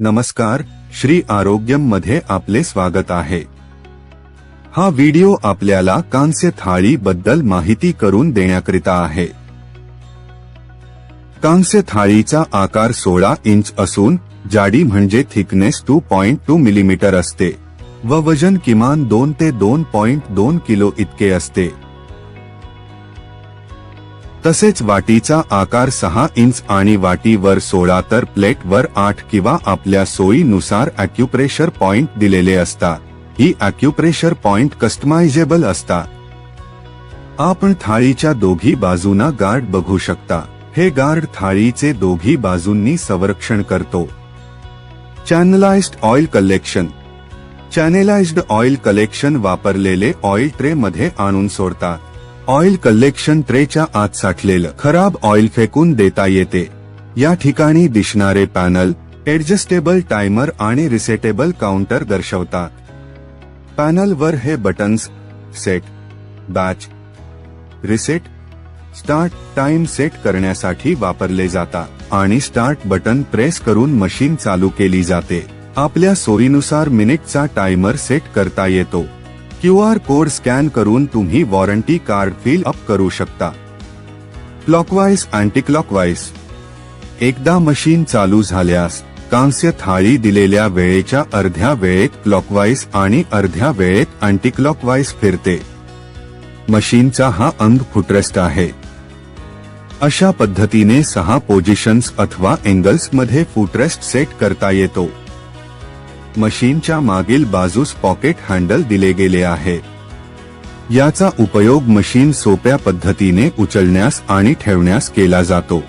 नमस्कार श्री आरोग्यममध्ये आपले स्वागत आहे. हा व्हिडिओ आपल्याला कांस्य थाळी बद्दल माहिती करून देण्याकरिता आहे. कांस्य थाळीचा आकार सोळा इंच असून जाडी म्हणजे thickness two point two millimetre असते व वजन किमान दोन ते दोन पॉइंट दोन किलो इतके असते. तसेच वाटीचा आकार सहा इंच आणि वाटीवर सोळा तर प्लेटवर आठ किंवा आपल्या सोयीनुसार अॅक्युप्रेशर पॉइंट दिलेले असतात ही अॅक्युप्रेशर पॉइंट कस्टमायझेबल असतात आपण थाळीच्या दोघी बाजूना गार्ड बघू शकता. हे गार्ड थाळीचे दोघी बाजूंनी संरक्षण करतो. Channelised oil collection channelised oil collection वापरलेले ऑइल ट्रे मध्ये आणून सोडतात ऑइल कलेक्शन ट्रेच्या आत साठलेलं खराब ऑइल फेकून देता येते. या ठिकाणी दिसणारे पॅनल एडजस्टेबल टायमर आणि रिसेटेबल काउंटर दर्शवतात. पॅनलवर हे buttons set batch reset start time set करण्यासाठी वापरले जातात आणि स्टार्ट बटन प्रेस करून मशीन चालू केली जाते. आपल्या सोयीनुसार मिनिटचा टायमर सेट करता येतो. क्यू आर कोड स्कॅन करून तुम्ही वॉरंटी कार्ड फिल अप करू शकता. क्लॉकवाईज अँटी क्लॉकवाईज एकदा मशीन चालू झाल्यास कांस्य थाळी दिलेल्या वेळेच्या अर्ध्या वेळेत क्लॉकवाईज आणि अर्ध्या वेळेत अँटी क्लॉकवाईज फिरते. मशीनचा हा अंग फुटरेस्ट आहे. अशा पद्धतीने सहा पोझिशन्स अथवा एंगल्समध्ये फुटरेस्ट सेट करता येतो. मशीनच्या मागील बाजूस पॉकेट हँडल दिले गेले आहे. याचा उपयोग मशीन सोप्या पद्धतीने उचलण्यास आणि ठेवण्यास केला जातो.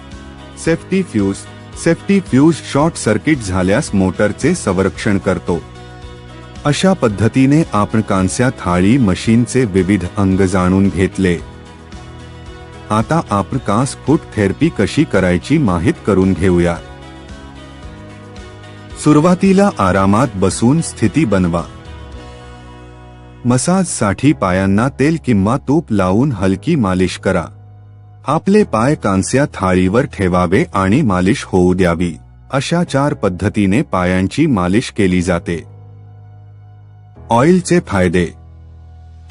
Safety fuse safety fuse short circuit झाल्यास मोटरचे संरक्षण करतो. अशा पद्धतीने आपण कांस्या थाळी मशीनचे विविध अंग जाणून घेतले. आता आपण कांस फूट थेरपी कशी करायची माहीत करून घेऊया. सुरुवातीला आरामात बसून स्थिती बनवा. मसाजसाठी पायांना तेल किंवा तूप लावून हलकी मालिश करा. आपले पाय कांस्या थाळीवर ठेवावे आणि मालिश होऊ द्यावी अशा चार पद्धतीने पायांची मालिश केली जाते. ऑइलचे फायदे.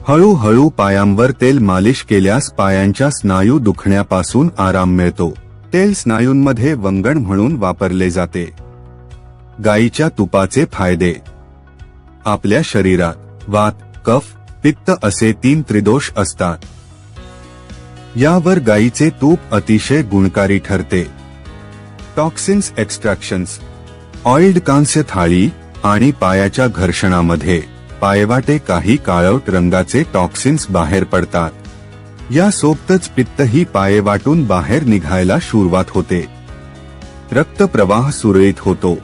हळूहळू पायांवर तेल मालिश केल्यास पायांच्या स्नायू दुखण्यापासून आराम मिळतो. तेल स्नायूंमध्ये वंगण म्हणून वापरले जाते. गाईच्या तुपाचे फायदे. आपल्या शरीरात वात कफ पित्त असे तीन त्रिदोष असतात. यावर गाईचे तूप अतिशय गुणकारी ठरते. टॉक्सिन्स एक्स्ट्रॅक्शन्स ऑइल्ड कांस्य थाळी आणि पायाच्या घर्षणामध्ये पायवाटे काही काळवट रंगाचे टॉक्सिन्स बाहेर पडतात. या सोबतच पित्तही पायवाटून बाहेर निघायला सुरुवात होते. रक्तप्रवाह सुरळीत होतो.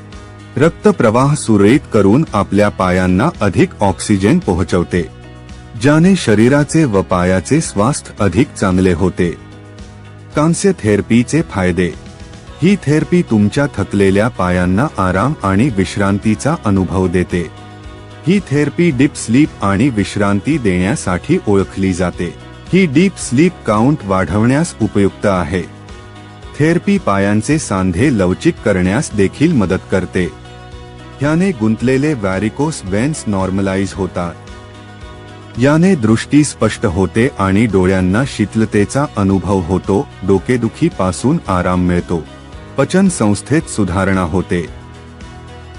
रक्तप्रवाह सुरळीत करून आपल्या पायांना अधिक ऑक्सिजन पोहोचवते ज्याने शरीराचे व पायाचे स्वास्थ्य अधिक चांगले होते. कांस्य थेरपीचे फायदे. ही थेरपी तुमच्या थकलेल्या पायांना आराम आणि विश्रांतीचा अनुभव देते. ही थेरपी डीप स्लीप आणि विश्रांती देण्यासाठी ओळखली जाते. ही डीप स्लीप काउंट वाढवण्यास उपयुक्त आहे. थेरपी पायांचे सांधे लवचिक करण्यास देखील मदत करते. ह्याने गुंतलेले व्हॅरिकोस वेन्स नॉर्मलाइज होतात. याने दृष्टी स्पष्ट होते आणि डोळ्यांना शीतलतेचा अनुभव होतो डोकेदुखी पासून आराम मिळतो. पचन संस्थेत सुधारणा होते.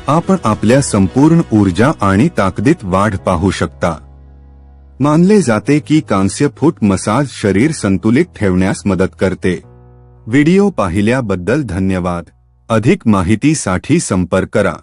आपण आपल्या संपूर्ण ऊर्जा आणि ताकदीत वाढ पाहू शकता. मानले जाते की कांस्य फूट मसाज शरीर संतुलित ठेवण्यास मदत करते. व्हिडिओ पाहिल्याबद्दल धन्यवाद. अधिक माहितीसाठी संपर्क करा.